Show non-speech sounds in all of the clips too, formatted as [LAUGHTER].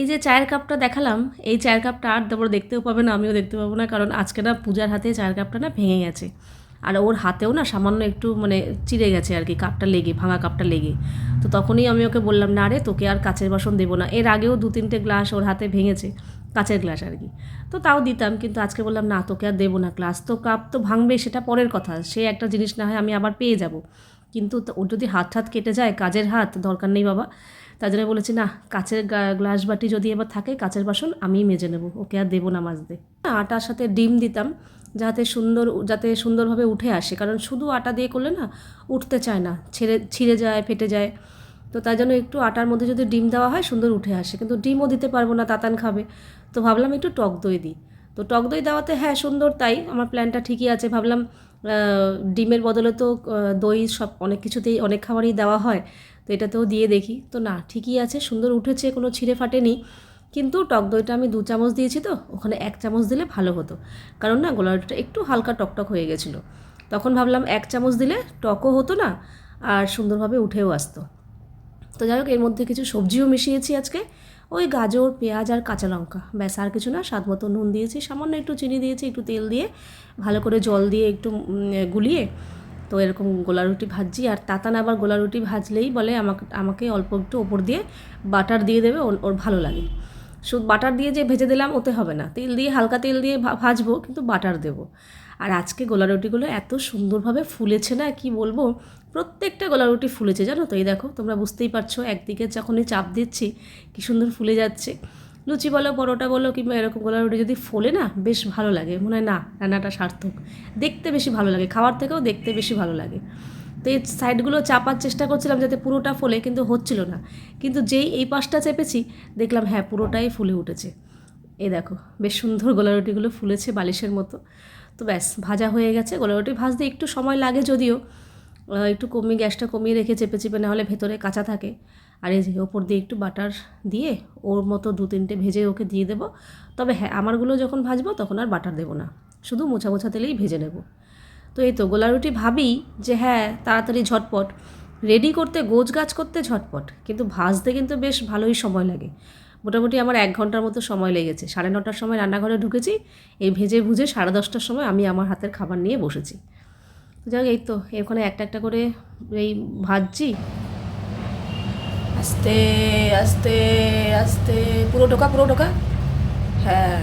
এই যে চায়ের কাপটা দেখালাম, এই চায়ের কাপটা আর তারপরে দেখতেও পাবে না, আমিও দেখতে পাবো না, কারণ আজকে না পূজার হাতে চায়ের কাপটা না ভেঙে গেছে। আর ওর হাতেও না সামান্য একটু মানে চিড়ে গেছে আর কি, কাপটা লেগে, ভাঙা কাপটা লেগে। তো তখনই আমি ওকে বললাম, না রে, তোকে আর কাচের বাসন দেবো না। এর আগেও দু তিনটে গ্লাস ওর হাতে ভেঙেছে, কাচের গ্লাস আর কি। তো তাও দিতাম, কিন্তু আজকে বললাম, না, তোকে আর দেবো না গ্লাস। তো কাপ তো ভাঙবে, সেটা পরের কথা, সে একটা জিনিস না হয় আমি আবার পেয়ে যাব। কিন্তু ওর যদি হাত হাত কেটে যায়, কাজের হাত, দরকার নেই বাবা। তার জন্য বলেছি, না, কাচের গ্লাস বাটি যদি এবার থাকে, কাচের বাসন আমিই মেজে নেব, ওকে আর দেবো না মাজতে। আটার সাথে ডিম দিতাম, যাতে সুন্দর, যাতে সুন্দরভাবে উঠে আসে, কারণ শুধু আটা দিয়ে করলে না, উঠতে চায় না, ছেড়ে, ছিঁড়ে যায়, ফেটে যায়। তো তাই জন্য একটু আটার মধ্যে যদি ডিম দেওয়া হয়, সুন্দর উঠে আসে, কিন্তু ডিমও দিতে পারব না, তাতান খাবে। তো ভাবলাম একটু টক দই দিই। তো টক দই দেওয়াতে হ্যাঁ সুন্দর তাই, আমার প্ল্যানটা ঠিকই আছে। ভাবলাম ডিমের বদলে তো দই সব অনেক কিছুতেই, অনেক খাবারই দেওয়া হয়। তো এটাতেও দিয়ে দেখি। তো না, ঠিকই আছে, সুন্দর উঠেছে, কোনো ছিঁড়ে ফাটেনি। কিন্তু টক দইটা আমি দু চামচ দিয়েছি তো, ওখানে এক চামচ দিলে ভালো হতো। কারণ না, গোলাটা একটু হালকা টকটক হয়ে গেছিল। তখন ভাবলাম এক চামচ দিলে টকও হতো না, আর সুন্দরভাবে উঠেও আসতো। তো যাই হোক, এর মধ্যে কিছু সবজিও মিশিয়েছি আজকে। ওই গাজর, পেঁয়াজ আর কাঁচা লঙ্কা। ব্যাস, আর কিছু না, স্বাদ মতো নুন দিয়েছি, সামান্য একটু চিনি দিয়েছি, একটু তেল দিয়ে, ভালো করে জল দিয়ে একটু গুলিয়ে, তো এরকম গোলা রুটি ভাজছি। আর তাতান আবার গোলা রুটি ভাজলেই বলে, আমাকে আমাকে অল্প একটু ওপর দিয়ে বাটার দিয়ে দেবে, ওর ভালো লাগে। শুধু বাটার দিয়ে যে ভেজে দিলাম, ওতে হবে না। তেল দিয়ে, হালকা তেল দিয়ে ভাজবো, কিন্তু বাটার দেবো। আর আজকে গোলা রুটিগুলো এত সুন্দরভাবে ফুলেছে না, কি বলব? প্রত্যেকটা গোলা রুটি ফুলেছে, জানো তো? এই দেখো, তোমরা বুঝতেই পারছ, একদিকে যখনই চাপ দিচ্ছি, কি সুন্দর ফুলে যাচ্ছে। লুচি বলো, পরোটা বলো, কিংবা এরকম গোলা রুটি যদি ফোলে না, বেশ ভালো লাগে। মনে হয় না, রান্নাটা সার্থক। দেখতে বেশি ভালো লাগে, খাওয়ার থেকেও দেখতে বেশি ভালো লাগে। তো এই সাইডগুলো চাপার চেষ্টা করছিলাম যাতে পুরোটা ফোলে, কিন্তু হচ্ছিল না। কিন্তু যেই এই পাশটা চেপেছি, দেখলাম হ্যাঁ পুরোটাই ফুলে উঠেছে। এই দেখো, বেশ সুন্দর গোলা রুটিগুলো ফুলেছে বালিশের মতো। তো ব্যাস, ভাজা হয়ে গেছে। গোলা রুটি ভাজতে একটু সময় লাগে যদিও। একটু কমিয়ে গ্যাসটা কমিয়ে রেখে চেপে চেপে নাহলে ভেতরে কাঁচা থাকে। আর এই যে ওপর দিয়ে একটু বাটার দিয়ে ওর মতো দু তিনটে ভেজে ওকে দিয়ে দেবো। তবে হ্যাঁ আমারগুলো যখন ভাজবো তখন আর বাটার দেবো না। শুধু মোছা মোছা তেলেই ভেজে নেব। তো এই তো গোলা রুটি ভাবি যে হ্যাঁ তাড়াতাড়ি ঝটপট। রেডি করতে গোছ গাছ করতে ঝটপট। কিন্তু ভাজতে কিন্তু বেশ ভালোই সময় লাগে। মোটামুটি আমার এক ঘণ্টার মতো সময় লেগেছে। সাড়ে নটার সময় রান্নাঘরে ঢুকেছি এই ভেজে ভুজে সাড়ে দশটার সময় আমি আমার হাতের খাবার নিয়ে বসেছি। তো যাই হোক, এই তো এখানে একটা একটা করে এই ভাজছি। আস্তে আস্তে আস্তে পুরো ঢোকা পুরো ঢোকা। হ্যাঁ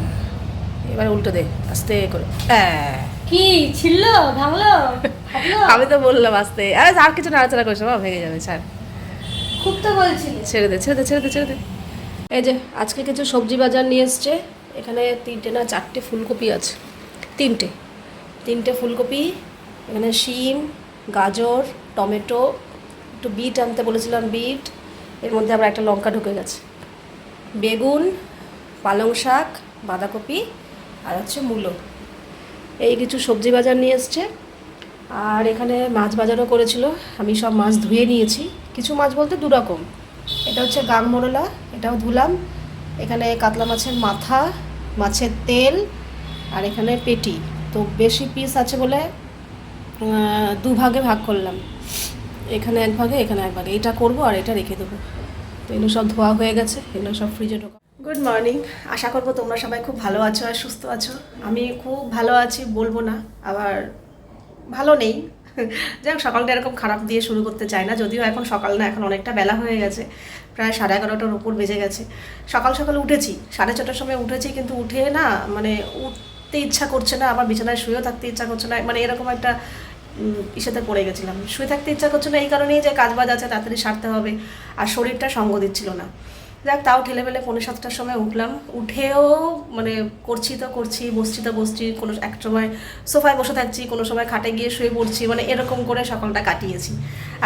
এবার উল্টো দে আস্তে করে। হ্যাঁ। কি ছিল ভাঙলো? আমি তো বললাম আস্তে। আরে আর কিছু নাড়াচাড়া করিস বাবা ভেঙে যাবে ছাড়। খুব তো বলছিলে। ছেড়ে দে ছেড়ে দে ছেড়ে দে ছেড়ে দে। এই যে, আজকে কিছু সবজি বাজার নিয়ে এসছে। এখানে তিনটে না চারটে ফুলকপি আছে। তিনটে। তিনটে ফুলকপি, এখানে শিম, গাজর, টমেটো, একটু বিট আনতে বলেছিলাম বিট। এর মধ্যে আবার একটা লঙ্কা ঢুকে গেছে। বেগুন, পালং শাক, বাঁধাকপি আর হচ্ছে মূলো। এই কিছু সবজি বাজার নিয়ে এসছে। আর এখানে মাছ বাজারও করেছিল। আমি সব মাছ ধুয়ে নিয়েছি। কিছু মাছ বলতে দু রকম এটা হচ্ছে গাং মোরলা এটাও ধুলাম। এখানে কাতলা মাছের মাথা মাছের তেল আর এখানে পেটি। তো বেশি পিস আছে বলে আহ, দু ভাগে ভাগ করলাম। এখানে এক ভাগে এখানে এক ভাগে। এটা করব আর এটা রেখে দেবো। তো এগুলো সব ধোয়া হয়ে গেছে এগুলো সব ফ্রিজে ঢোকা গুড মর্নিং আশা করব তোমরা সবাই খুব ভালো আছো আর সুস্থ আছো। আমি খুব ভালো আছি বলব না। আবার ভালো নেই। যাই হোক সকালটা এরকম খারাপ দিয়ে শুরু করতে চাই না। যদিও এখন সকাল না এখন অনেকটা বেলা হয়ে গেছে। প্রায় সাড়ে এগারোটার উপর বেজে গেছে। সকাল সকাল উঠেছি, সাড়ে ছটার সময় উঠেছি কিন্তু উঠে না মানে উঠতে ইচ্ছা করছে না, আবার বিছানায় শুয়েও থাকতে ইচ্ছা করছে না মানে এরকম একটা ইসেতে পড়ে গেছিলাম। শুয়ে থাকতে ইচ্ছা করছে না এই কারণেই যে কাজ বাজ আছে তাড়াতাড়ি সারতে হবে, আর শরীরটা সঙ্গ দিচ্ছিল না। যাক, তাও ঠেলে বেলে পৌনে সাতটার সময় উঠলাম। উঠেও মানে করছি তো করছি, বসছি তো বসছি, কোনো এক সময় সোফায় বসে থাকছি, কোনো সময় খাটে গিয়ে শুয়ে পড়ছি মানে এরকম করে সকালটা কাটিয়েছি।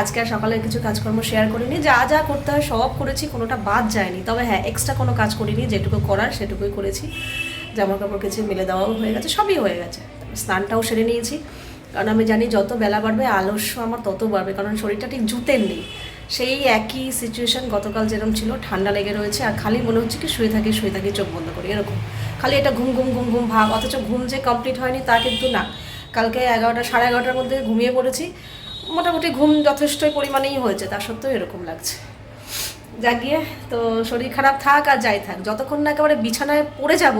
আজকে আর সকালের কিছু কাজকর্ম শেয়ার করিনি, যা যা করতে হয় সব করেছি, কোনোটা বাদ যায়নি। তবে হ্যাঁ এক্সট্রা কোনো কাজ করিনি, যেটুকু করার সেটুকুই করেছি। জামা কাপড় কিছু মেলে দেওয়াও হয়ে গেছে, সবই হয়ে গেছে। স্নানটাও সেরে নিয়েছি। কারণ আমি জানি যত বেলা বাড়বে, আলস্য আমার তত বাড়বে, কারণ শরীরটা ঠিক জুতের নেই। সেই একই সিচুয়েশন গতকাল যেরকম ছিল, ঠান্ডা লেগে রয়েছে আর খালি মনে হচ্ছে কি শুয়ে থাকি শুয়ে থাকি, চোখ বন্ধ করি, এরকম। খালি এটা ঘুম ঘুম ঘুম ঘুম ভাব, অথচ ঘুম যে কমপ্লিট হয়নি তা কিন্তু না। কালকে এগারোটা, সাড়ে এগারোটার মধ্যে ঘুমিয়ে পড়েছি। মোটামুটি ঘুম যথেষ্টই পরিমাণেই হয়েছে, তা সত্ত্বেও এরকম লাগছে। যা গিয়ে, তো শরীর খারাপ থাক আর যাই থাক, যতক্ষণ না একেবারে বিছানায় পড়ে যাব,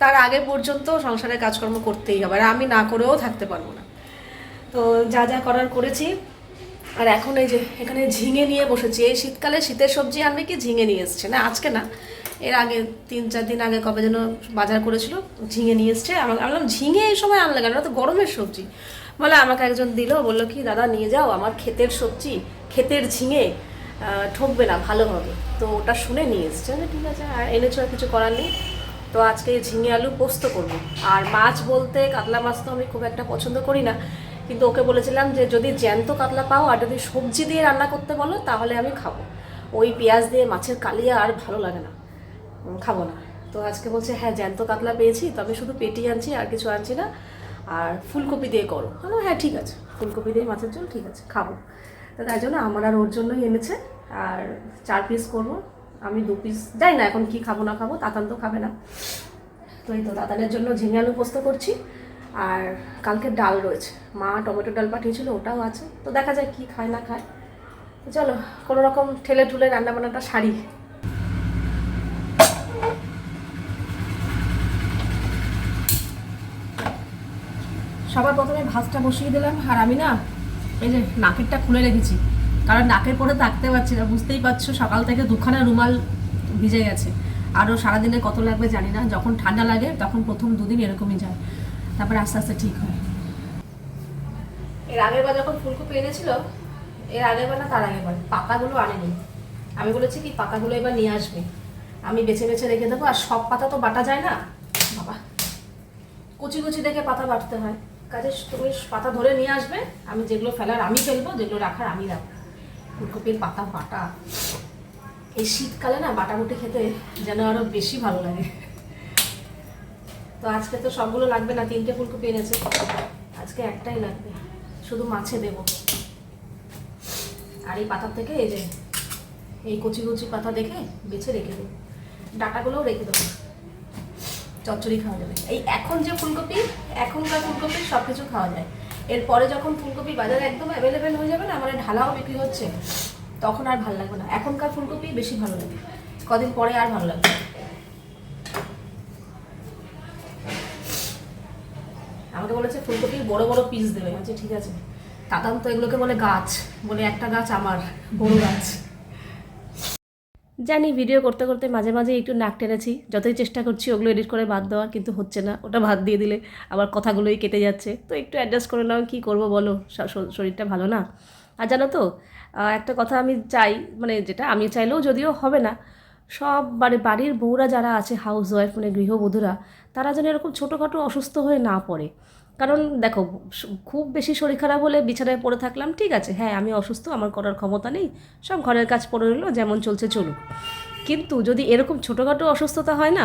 তার আগে পর্যন্ত সংসারের কাজকর্ম করতেই হবে, আর আমি না করেও থাকতে পারব না। তো যা যা করার করেছি আর এখন এই যে, এখানে ঝিঙে নিয়ে বসেছি। এই শীতকালে শীতের সবজি আনবে কি ঝিঙে নিয়ে এসছে? না, আজকে না। এর আগে তিন, চার দিন আগে কবে যেন বাজার করেছিল, ঝিঙে নিয়ে এসছে। আমার আমি বললাম ঝিঙে এই সময় আনলে কেন? তো গরমের সবজি। বলে আমাকে একজন দিল, বলল, কি দাদা, নিয়ে যাও আমার ক্ষেতের সবজি, ক্ষেতের ঝিঙে। ঠকবে না, ভালো হবে। তো ওটা শুনে নিয়ে এসছে। ঠিক আছে, আর এনেছো আর কিছু করার নেই। তো আজকে ঝিঙে আলু পোস্ত করব। আর মাছ বলতে কাতলা মাছ তো আমি খুব একটা পছন্দ করি না। কিন্তু ওকে বলেছিলাম যে যদি জ্যান্ত কাতলা পাও আর যদি সবজি দিয়ে রান্না করতে বলো, তাহলে আমি খাব। ওই পেঁয়াজ দিয়ে মাছের কালিয়া আর ভালো লাগে না। খাব না। তো আজকে বলছে হ্যাঁ জ্যান্ত কাতলা পেয়েছি তবে শুধু পেটি আনছি, আর কিছু আনছি না। আর ফুলকপি দিয়ে করো। হ্যালো হ্যাঁ ঠিক আছে। ফুলকপি দিয়ে মাছের ঝোল, ঠিক আছে, খাব। তো তাই জন্য আমার আর ওর জন্যই এনেছে, আর চার পিস করব। আমি দু পিস যাই না এখন কি খাব না খাব, তাতান তো খাবে না। তো এই তো দাদানের জন্য ঝিঙে আলু পোস্ত করছি। আর কালকে ডাল রয়েছে। মা টমেটো ডাল পাঠিয়েছিল, ওটাও আছে। তো দেখা যায় কি খায় না খায়। চলো, কোনো রকম ঠেলে ঠুলে রান্না বান্নাটা সারি। সবার প্রথমে ভাতটা বসিয়ে দিলাম, আর আমি না এই যে নাকেরটা খুলে রেখেছি। কারণ নাকের পরে থাকতে পারছি না, বুঝতেই পারছ সকাল থেকে দুখানা রুমাল ভিজে গেছে। আরও সারাদিনে কত লাগবে জানি না, যখন ঠান্ডা লাগে তখন প্রথম দুদিন এরকমই যায়। তারপরে আস্তে আস্তে ঠিক হয়। এর আগের বার যখন ফুলকপি এনেছিল, এর আগের বার না, তার আগের বার। পাকাগুলো আনেনি। আমি বলেছি কি, পাকাগুলো এবার নিয়ে আসবে। আমি বেছে বেছে রেখে দেবো, আর সব পাতা তো বাটা যায় না? বাবা, কুচি কুচি দেখে পাতা বাটতে হয়। কাজে তুমি পাতা ধরে নিয়ে আসবে, আমি যেগুলো ফেলার আমি ফেলব, যেগুলো রাখার আমি রাখব। ফুলকপির পাতা বাটা। এই শীতকালে না বাটা বাটাবুটি খেতে যেন আরও বেশি ভালো লাগে। তো আজকে তো সবগুলো লাগবে না, তিনটে ফুলকপি এনেছে। আজকে একটাই লাগবে, শুধু মাছে দেব। আর এই পাতার থেকে এই যে, এই কচি কচি পাতা দেখে বেছে রেখে দেবো। ডাটাগুলোও রেখে দেবো। চচ্চড়ি খাওয়া যাবে। এই এখন যে ফুলকপি, এখনকার ফুলকপি সব কিছু খাওয়া যায়। এরপরে যখন ফুলকপি বাজারে একদম অ্যাভেলেবেল হয়ে যাবে না মানে ঢালাও বিক্রি হচ্ছে, তখন আর ভালো লাগবে না। এখনকার ফুলকপি বেশি ভালো লাগে। কদিন পরে আর ভালো লাগবে না। আমাকে বলেছে, ফুলকপির বড় বড় পিস দেবে। আচ্ছা ঠিক আছে। দাদাম তো এগুলোকে বলে গাছ, বলে একটা গাছ আমার, বড় গাছ। জানি ভিডিও করতে করতে মাঝে মাঝে একটু নাক টেনেছি। যতই চেষ্টা করছি ওগুলো এডিট করে বাদ দেওয়ার কিন্তু হচ্ছে না। ওটা বাদ দিয়ে দিলে আবার কথাগুলোই কেটে যাচ্ছে। তো একটু অ্যাডজাস্ট করে নাও, কী করব বলো? শরীরটা ভালো না? আর জানো তো একটা কথা আমি চাই মানে যেটা আমি চাইলেও যদিও হবে না, সব মানে বাড়ির বউরা যারা আছে হাউস ওয়াইফ মানে গৃহবধূরা, তারা যেন এরকম ছোটোখাটো অসুস্থ হয়ে না পড়ে। কারণ দেখো খুব বেশি শরীর খারাপ হলে বিছানায় পড়ে থাকলাম, ঠিক আছে হ্যাঁ আমি অসুস্থ, আমার করার ক্ষমতা নেই, সব ঘরের কাজ পড়ে রইল, যেমন চলছে চলুক। কিন্তু যদি এরকম ছোটোখাটো অসুস্থতা হয় না,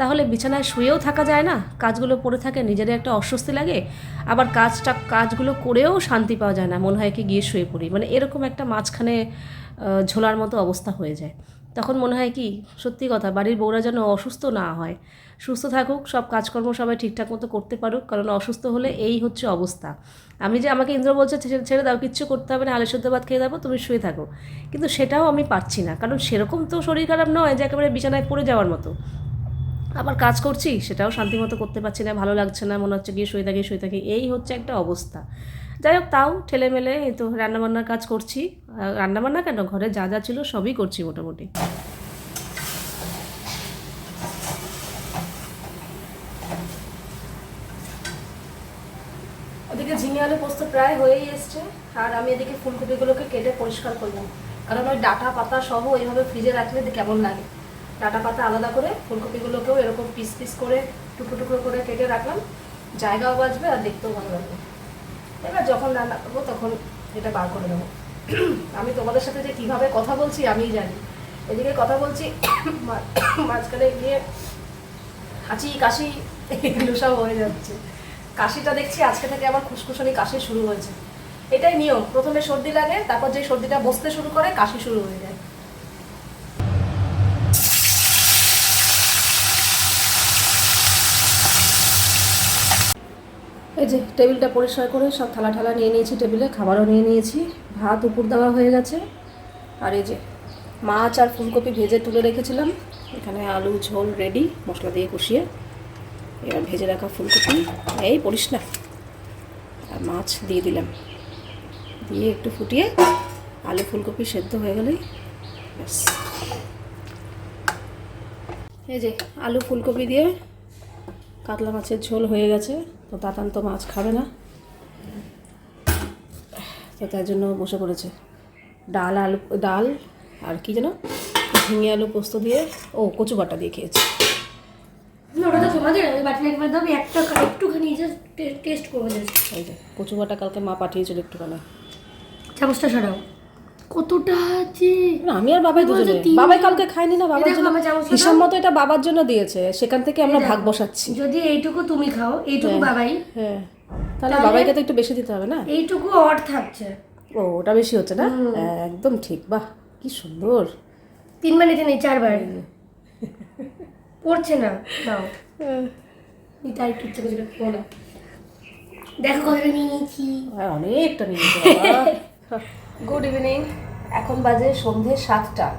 তাহলে বিছানায় শুয়েও থাকা যায় না, কাজগুলো পড়ে থাকে নিজেদের একটা অস্বস্তি লাগে, আবার কাজটা, কাজগুলো করেও শান্তি পাওয়া যায় না, মনে হয় কি গিয়ে শুয়ে পড়ি মানে এরকম একটা মাঝখানে ঝোলার মতো অবস্থা হয়ে যায়। তখন মনে হয় কি, সত্যি কথা, বাড়ির বউরা যেন অসুস্থ না হয়। সুস্থ থাকুক, সব কাজকর্ম সবাই ঠিকঠাক মতো করতে পারুক, কারণ অসুস্থ হলে এই হচ্ছে অবস্থা। আমি যে আমাকে ইন্দ্র বলছে ছেড়ে দাও, কিচ্ছু করতে হবে না আলে শুদ্ধ ভাত খেয়ে দেবো তুমি শুয়ে থাকো। কিন্তু সেটাও আমি পারছি না, কারণ সেরকম তো শরীর খারাপ নয় যে একেবারে বিছানায় পড়ে যাওয়ার মতো। আবার কাজ করছি, সেটাও শান্তি মতো করতে পারছি না, ভালো লাগছে না, মনে হচ্ছে গিয়ে শুয়ে থাকি শুয়ে থাকি, এই হচ্ছে একটা অবস্থা। যাই হোক, তাও ঠেলেমেলে এই তো রান্নাবান্নার কাজ করছি। রান্নাবান্না কেন? ঘরে যা যা ছিল সবই করছি মোটামুটি। ওদিকে ঝিঙে আলু পোস্ত প্রায় হয়েই এসছে। আর আমি এদিকে ফুলকপিগুলোকে কেটে পরিষ্কার করলাম কারণ ওই ডাটা পাতা সহ এইভাবে ফ্রিজে রাখলে কেমন লাগে। ডাটা পাতা আলাদা করে ফুলকপিগুলোকেও এরকম পিস পিস করে টুকরো টুকরো করে কেটে রাখলাম। জায়গাও বাঁচবে আর দেখতেও ভালো লাগবে। এবার যখন রান্না করব, তখন এটা বার করে দেবো আমি তোমাদের সাথে যে কীভাবে কথা বলছি, আমিই জানি। এদিকে কথা বলছি মাঝখানে গিয়ে হাঁচি, কাশি, এগুলো সব হয়ে যাচ্ছে। কাশিটা দেখছি, আজকে থেকে আবার খুশখুশনি কাশি শুরু হয়েছে। এটাই নিয়ম। প্রথমে সর্দি লাগে, তারপর যে সর্দিটা বসতে শুরু করে, কাশি শুরু হয়ে যায়। এই যে, টেবিলটা পরিষ্কার করে সব থালা ঠালা নিয়ে নিয়েছি, টেবিলে খাবারও নিয়ে নিয়েছি। ভাত উপর দেওয়া হয়ে গেছে। আর এই যে, মাছ আর ফুলকপি ভেজে তুলে রেখেছিলাম। এখানে আলু, ঝোল রেডি মশলা দিয়ে কষিয়ে। এবার ভেজে রাখা ফুলকপি। এই পড়িস না। আর মাছ দিয়ে দিলাম। দিয়ে একটু ফুটিয়ে আলু ফুলকপি সেদ্ধ হয়ে গেলেই ব্যাস। এই যে, আলু ফুলকপি দিয়ে কাতলা মাছের ঝোল হয়ে গেছে। তো তাতান তো মাছ খাবে না। তো তার জন্য বসে পড়েছে। ডাল আলু ডাল আর কি যেন ঝিঙে আলু পোস্ত দিয়ে ও কচু বাটা দিয়ে খেয়েছে। ওটা তো তোমাদের আমি বাটিতে একবার দাও একটা একটুখানি টেস্ট করব এই যে কচু বাটা কালকে মা পাঠিয়েছিল একটুখানি। চামচটা সরাও। কতটা আছে না আমি আর বাবাই দুজনে। বাবাই কালকে খাইনি না বাবার জন্য। হিসাব মতো এটা বাবার জন্য দিয়েছে। সেখান থেকে আমরা ভাগ বসাচ্ছি। যদি এইটুকু তুমি খাও এইটুকু বাবাই। হ্যাঁ। তাহলে বাবাইকে তো একটু বেশি দিতে হবে না? এইটুকু অর থাকছে। ও ওটা বেশি হচ্ছে না? হ্যাঁ, একদম ঠিক বাহ কি সুন্দর। তিন বানিতে নেই চারবার। পড়ছে না দাও। তাই কিচ্ছু কিছু দেখো কতটা নিয়েছি। হ্যাঁ, অনেকটা নিয়েছে [LAUGHS] গুড ইভিনিং এখন বাজে সন্ধে সাতটা।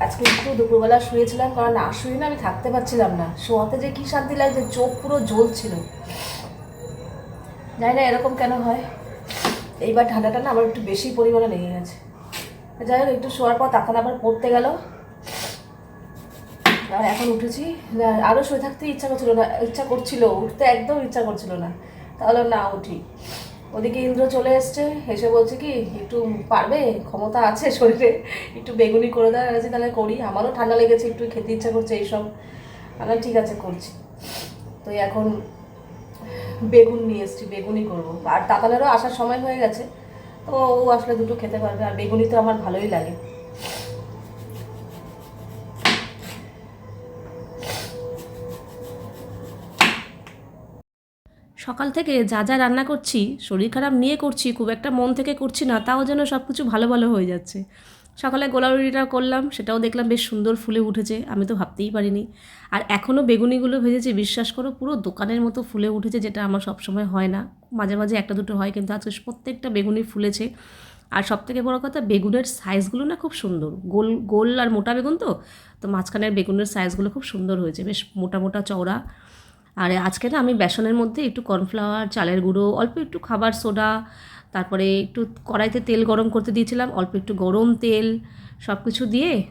আজকে একটু দুপুরবেলা শুয়েছিলাম, কারণ না শুয়ে না আমি থাকতে পারছিলাম না। শোয়াতে যে কি শান্তি লাগছে, চোখ পুরো জ্বলছিল। জানি না এরকম কেন হয়। এইবার ঠান্ডাটা না আমার একটু বেশি পরিমাণে লেগে গেছে। যাই হোক, একটু শোয়ার পর তাকান আবার পড়তে গেল। আর এখন উঠেছি। না- আরও শুয়ে থাকতে ইচ্ছা করছিল না, ইচ্ছা করছিল, উঠতে একদম ইচ্ছা করছিল না। তাহলে না উঠি। ওদিকে ইন্দ্র চলে এসছে, এসে বলছে কি, একটু পারবে? ক্ষমতা আছে শরীরে। একটু বেগুনি করে দেওয়া আছে তাহলে করি। আমারও ঠান্ডা লেগেছে, একটু খেতে ইচ্ছা করছে এইসব। আমরা ঠিক আছে, করছি। তো এখন বেগুন নিয়ে এসছি, বেগুনি করব। আর তাতালেরও আসার সময় হয়ে গেছে, তো ও আসলে দুটো খেতে পারবে। আর বেগুনি তো আমার ভালোই লাগে। সকাল থেকে যা যা রান্না করছি, শরীর খারাপ নিয়ে করছি, খুব একটা মন থেকে করছি না, তাও যেন সব কিছু ভালো ভালো হয়ে যাচ্ছে। সকালে গোলাউড়িটা করলাম, সেটাও দেখলাম বেশ সুন্দর ফুলে উঠেছে, আমি তো ভাবতেই পারিনি। আর এখনও বেগুনিগুলো ভেজেছি, বিশ্বাস করো, পুরো দোকানের মতো ফুলে উঠেছে, যেটা আমার সবসময় হয় না। মাঝে মাঝে একটা দুটো হয়, কিন্তু আজকে প্রত্যেকটা বেগুনি ফুলেছে। আর সব থেকে বড় কথা, বেগুনের সাইজগুলো না খুব সুন্দর। গোল গোল আর মোটা বেগুন তো তো মাঝখানের বেগুনের সাইজগুলো খুব সুন্দর হয়েছে, বেশ মোটা মোটা চওড়া। আর আজকে না আমি বেসনের মধ্যে একটু কর্নফ্লাওয়ার, চালের গুঁড়ো, অল্প একটু খাবার সোডা, তারপরে একটু কড়াইতে তেল গরম করতে দিয়েছিলাম, অল্প একটু গরম তেল সব কিছু দিয়ে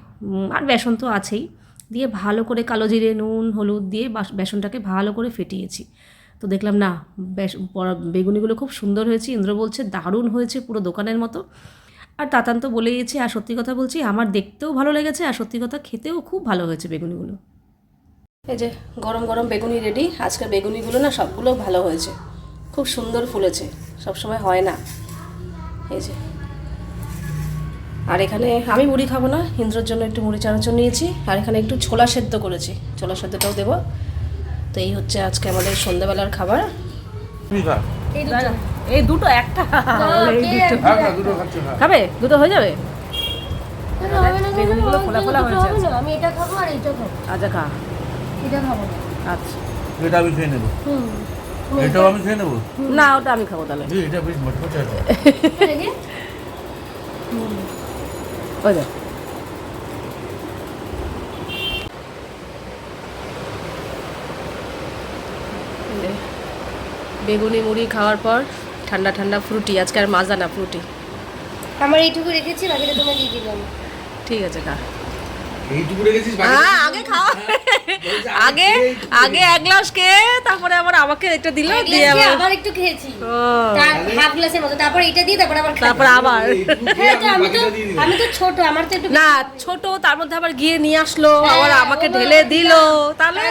আর বেসন তো আছেই, দিয়ে ভালো করে কালো জিরে, নুন, হলুদ দিয়ে বাস- বেসনটাকে ভালো করে ফেটিয়েছি। তো দেখলাম না বেগুনিগুলো খুব সুন্দর হয়েছে, ইন্দ্র বলছে দারুণ হয়েছে পুরো দোকানের মতো। আর তাতান তো গেছে আর সত্যি কথা বলছি, আমার দেখতেও ভালো লেগেছে, আর সত্যি কথা খেতেও খুব ভালো হয়েছে বেগুনিগুলো। এই যে গরম গরম বেগুনি রেডি আজকের বেগুনিগুলো না সবগুলো ভালো হয়েছে। খুব সুন্দর ফুলেছে। সবসময় হয় না। এই যে। আর এখানে আমি মুড়ি খাব না। ইন্দ্রর জন্য একটু মুড়ি চানাচুর নিয়েছি। আর এখানে একটু ছোলা সেদ্ধ করেছি। ছোলা সেদ্ধটাও দেবো। তো এই হচ্ছে আজকে আমাদের সন্ধ্যাবেলার খাবার। এই দুটো। একটা। এই দুটো। খা খা দুটো খাচ্ছে খাবে? দুটো হয়ে যাবে? না, হবে না, বেগুনগুলো ফোলা ফোলা হয়েছে আমি এটা খাব আর এইটা খাব। আচ্ছা খা। এটা খাব না। আচ্ছা। এটা আমি খেয়ে নেব। হুম। এটাও আমি খেয়ে নেব? না ওটা আমি খাব তাহলে। এটা বেশ আছে ওই দেখ। বেগুনি মুড়ি খাওয়ার পর ঠান্ডা ঠান্ডা ফ্রুটি আজকে আর মাজা না ফ্রুটি। আমার এইটুকু রেখেছি বাকিটা তোমায় দিয়ে দিলাম। ঠিক আছে খা। এইটুকু রেখেছিস বাকি হ্যাঁ আগে খাওয়া। [LAUGHS] আগে আগে এক গ্লাস খেয়ে তারপরে আবার আমাকে এটা দিল দিয়ে আবার আবার একটু খেয়েছি। তার হাফ গ্লাসের মতো। তারপর এটা দিয়ে তারপর আবার তারপর আবার। হ্যাঁ আমি তো। আমি তো ছোট আমার তো একটু না ছোট তার মধ্যে আবার গিয়ে নিয়ে আসলো হ্যাঁ, আবার আমাকে ঢেলে দিল। তাহলে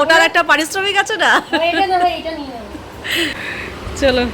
ওটার একটা পারিশ্রমিক আছে না? এটা ধরো এটা নিয়ে চলো।